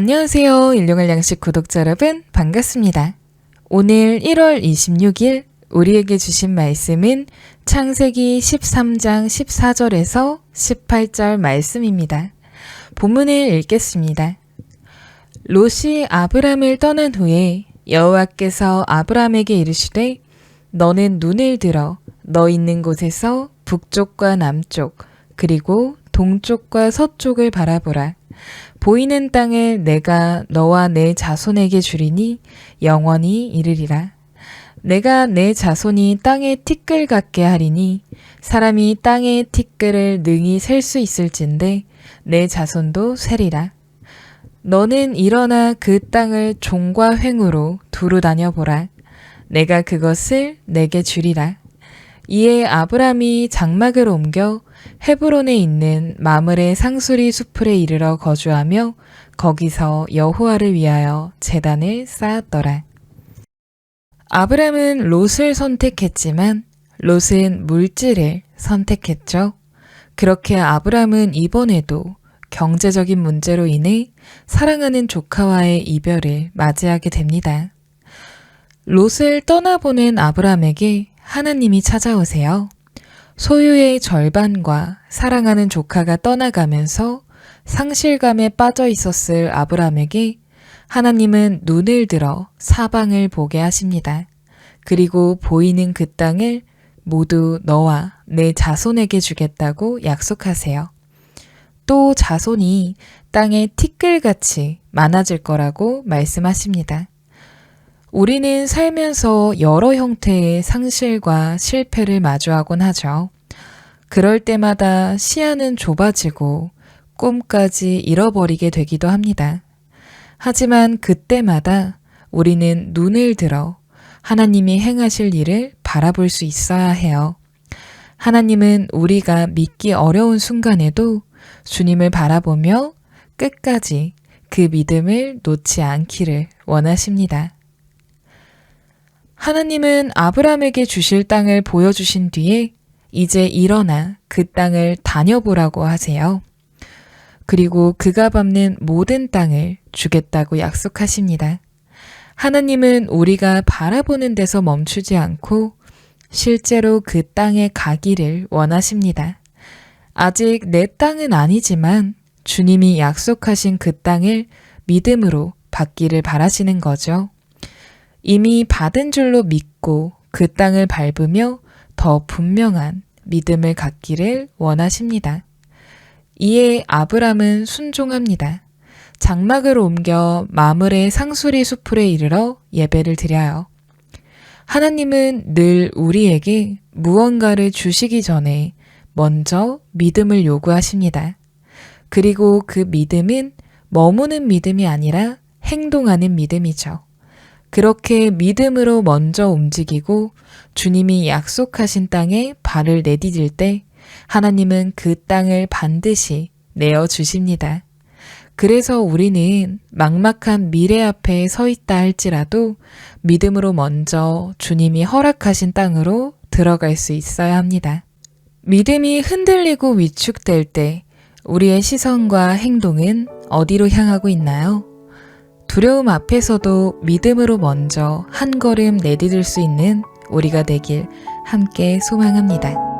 안녕하세요. 일용할 양식 구독자 여러분, 반갑습니다. 오늘 1월 26일 우리에게 주신 말씀은 창세기 13장 14절에서 18절 말씀입니다. 본문을 읽겠습니다. 롯이 아브람을 떠난 후에 여호와께서 아브람에게 이르시되 너는 눈을 들어 너 있는 곳에서 북쪽과 남쪽 그리고 동쪽과 서쪽을 바라보라. 보이는 땅을 내가 너와 내 자손에게 주리니 영원히 이르리라. 내가 내 자손이 땅의 티끌 같게 하리니 사람이 땅의 티끌을 능히 셀 수 있을진데 내 자손도 세리라. 너는 일어나 그 땅을 종과 횡으로 두루 다녀보라. 내가 그것을 내게 주리라. 이에 아브람이 장막을 옮겨 헤브론에 있는 마물의 상수리 수풀에 이르러 거주하며 거기서 여호와를 위하여 제단을 쌓았더라. 아브람은 롯을 선택했지만 롯은 물질을 선택했죠. 그렇게 아브람은 이번에도 경제적인 문제로 인해 사랑하는 조카와의 이별을 맞이하게 됩니다. 롯을 떠나보낸 아브람에게 하나님이 찾아오세요. 소유의 절반과 사랑하는 조카가 떠나가면서 상실감에 빠져 있었을 아브람에게 하나님은 눈을 들어 사방을 보게 하십니다. 그리고 보이는 그 땅을 모두 너와 내 자손에게 주겠다고 약속하세요. 또 자손이 땅에 티끌같이 많아질 거라고 말씀하십니다. 우리는 살면서 여러 형태의 상실과 실패를 마주하곤 하죠. 그럴 때마다 시야는 좁아지고 꿈까지 잃어버리게 되기도 합니다. 하지만 그때마다 우리는 눈을 들어 하나님이 행하실 일을 바라볼 수 있어야 해요. 하나님은 우리가 믿기 어려운 순간에도 주님을 바라보며 끝까지 그 믿음을 놓지 않기를 원하십니다. 하나님은 아브람에게 주실 땅을 보여주신 뒤에 이제 일어나 그 땅을 다녀보라고 하세요. 그리고 그가 밟는 모든 땅을 주겠다고 약속하십니다. 하나님은 우리가 바라보는 데서 멈추지 않고 실제로 그 땅에 가기를 원하십니다. 아직 내 땅은 아니지만 주님이 약속하신 그 땅을 믿음으로 받기를 바라시는 거죠. 이미 받은 줄로 믿고 그 땅을 밟으며 더 분명한 믿음을 갖기를 원하십니다. 이에 아브람은 순종합니다. 장막을 옮겨 마물의 상수리 수풀에 이르러 예배를 드려요. 하나님은 늘 우리에게 무언가를 주시기 전에 먼저 믿음을 요구하십니다. 그리고 그 믿음은 머무는 믿음이 아니라 행동하는 믿음이죠. 그렇게 믿음으로 먼저 움직이고 주님이 약속하신 땅에 발을 내디딜 때 하나님은 그 땅을 반드시 내어 주십니다. 그래서 우리는 막막한 미래 앞에 서 있다 할지라도 믿음으로 먼저 주님이 허락하신 땅으로 들어갈 수 있어야 합니다. 믿음이 흔들리고 위축될 때 우리의 시선과 행동은 어디로 향하고 있나요? 두려움 앞에서도 믿음으로 먼저 한 걸음 내디딜 수 있는 우리가 되길 함께 소망합니다.